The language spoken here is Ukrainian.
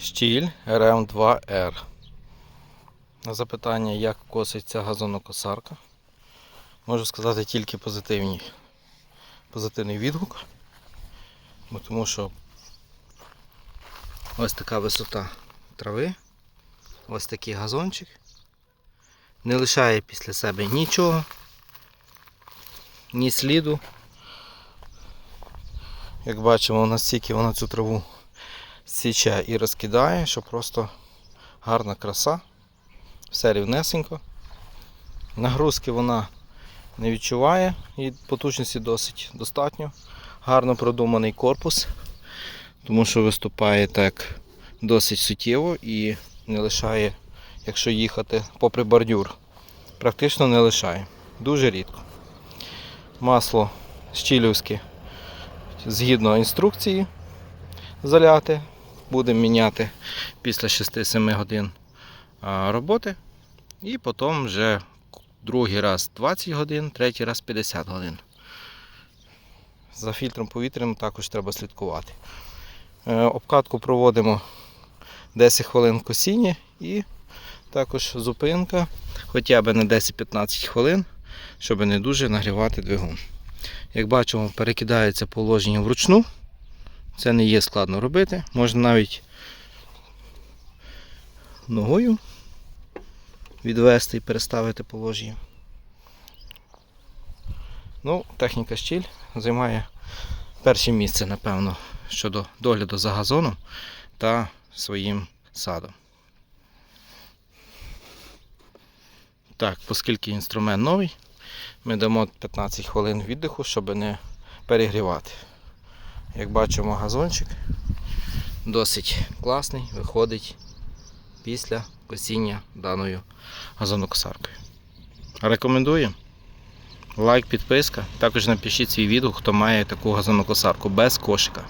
Штіль РМ2Р. На запитання, як коситься газонокосарка, можу сказати тільки позитивні, позитивний відгук. Бо Тому що ось така висота трави, ось такий газончик. Не лишає після себе нічого, ні сліду. Як бачимо, настільки вона цю траву січе і розкидає, що просто гарна краса. Все рівнесенько. Нагрузки вона не відчуває і потужності досить достатньо. Гарно продуманий корпус, тому що виступає так досить суттєво і не лишає, якщо їхати попри бордюр. Практично не лишає. Дуже рідко. Масло щілівське згідно інструкції заляти. Будемо міняти після 6-7 годин роботи. І потім вже другий раз 20 годин, третій раз 50 годин. За фільтром повітрям також треба слідкувати. Е, Обкатку проводимо 10 хвилин косіння і також зупинка хоча б на 10-15 хвилин, щоб не дуже нагрівати двигун. Як бачимо, перекидається положення вручну. Це не є складно робити. Можна навіть ногою відвести і переставити положення. Ну, техніка щіль займає перше місце, напевно, щодо догляду за газоном та своїм садом. Так, оскільки інструмент новий, ми дамо 15 хвилин віддиху, щоб не перегрівати. Як бачимо, газончик досить класний, виходить після косіння даною газонокосаркою. Рекомендую. Лайк, підписка. Також напишіть свій відгук, хто має таку газонокосарку без кошика.